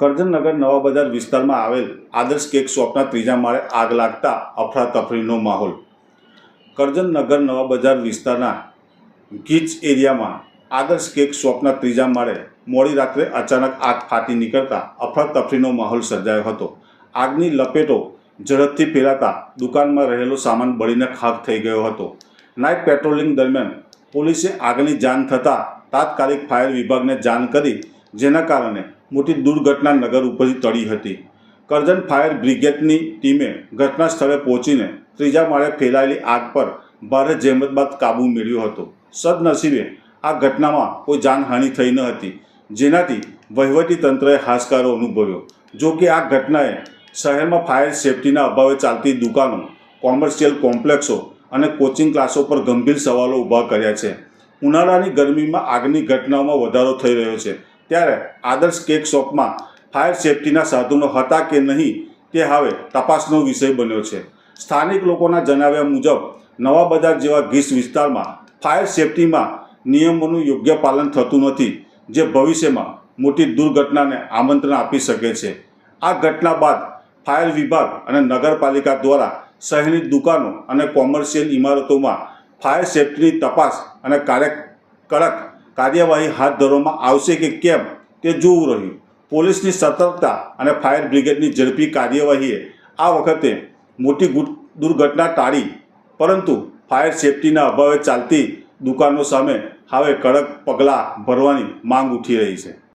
કરજણનગર નવા બજાર વિસ્તારમાં આવેલ આદર્શ કેક શોપના ત્રીજા માળે આગ લાગતા અફરાતફરીનો માહોલ. કરજણનગર નવા બજાર વિસ્તારના ગીચ એરિયામાં આદર્શ કેક શોપના ત્રીજા માળે મોડી રાત્રે અચાનક આગ ફાટી નીકળતા અફરાતફરીનો માહોલ સર્જાયો હતો. આગની લપેટો ઝડપથી ફેલાતા દુકાનમાં રહેલો સામાન બળીને ખાક થઈ ગયો હતો. નાઇટ પેટ્રોલિંગ દરમિયાન પોલીસે આગની જાણ થતાં તાત્કાલિક ફાયર વિભાગને જાણ કરી, જેના કારણે મોટી દુર્ઘટના નગર ઉપરથી ટળી હતી. કરજણ ફાયર બ્રિગેડની ટીમે ઘટના સ્થળે પહોંચીને ત્રીજા માળે ફેલાયેલી આગ પર ભારે જહેમત બાદ કાબૂ મેળવ્યો હતો. સદનસીબે આ ઘટનામાં કોઈ જાનહાનિ થઈ ન હતી, જેનાથી વહીવટી તંત્રએ હાશકારો અનુભવ્યો. જો કે આ ઘટનાએ શહેરમાં ફાયર સેફટીના અભાવે ચાલતી દુકાનો, કોમર્શિયલ કોમ્પ્લેક્સો અને કોચિંગ ક્લાસો પર ગંભીર સવાલો ઊભા કર્યા છે. ઉનાળાની ગરમીમાં આગની ઘટનાઓમાં વધારો થઈ રહ્યો છે. ત્યારે આદર્શ કેક શોપમાં ફાયર સેફટીના સાધનો હતા કે નહીં તે હવે તપાસનો વિષય બન્યો છે. સ્થાનિક લોકોના જણાવ્યા મુજબ, નવા બજાર જેવા ગીસ વિસ્તારમાં ફાયર સેફટીમાં નિયમોનું યોગ્ય પાલન થતું નથી, જે ભવિષ્યમાં મોટી દુર્ઘટનાને આમંત્રણ આપી શકે છે. આ ઘટના બાદ ફાયર વિભાગ અને નગરપાલિકા દ્વારા શહેરની દુકાનો અને કોમર્શિયલ ઇમારતોમાં ફાયર સેફટીની તપાસ અને કાર્ય કડક કાર્યવાહી હાથ ધરવામાં આવશે કે કેમ તે જોવું રહ્યું. પોલીસની સતર્કતા અને ફાયર બ્રિગેડની ઝડપી કાર્યવાહીએ આ વખતે મોટી દુર્ઘટના ટાળી, પરંતુ ફાયર સેફટીના અભાવે ચાલતી દુકાનો સામે હવે કડક પગલાં ભરવાની માંગ ઉઠી રહી છે.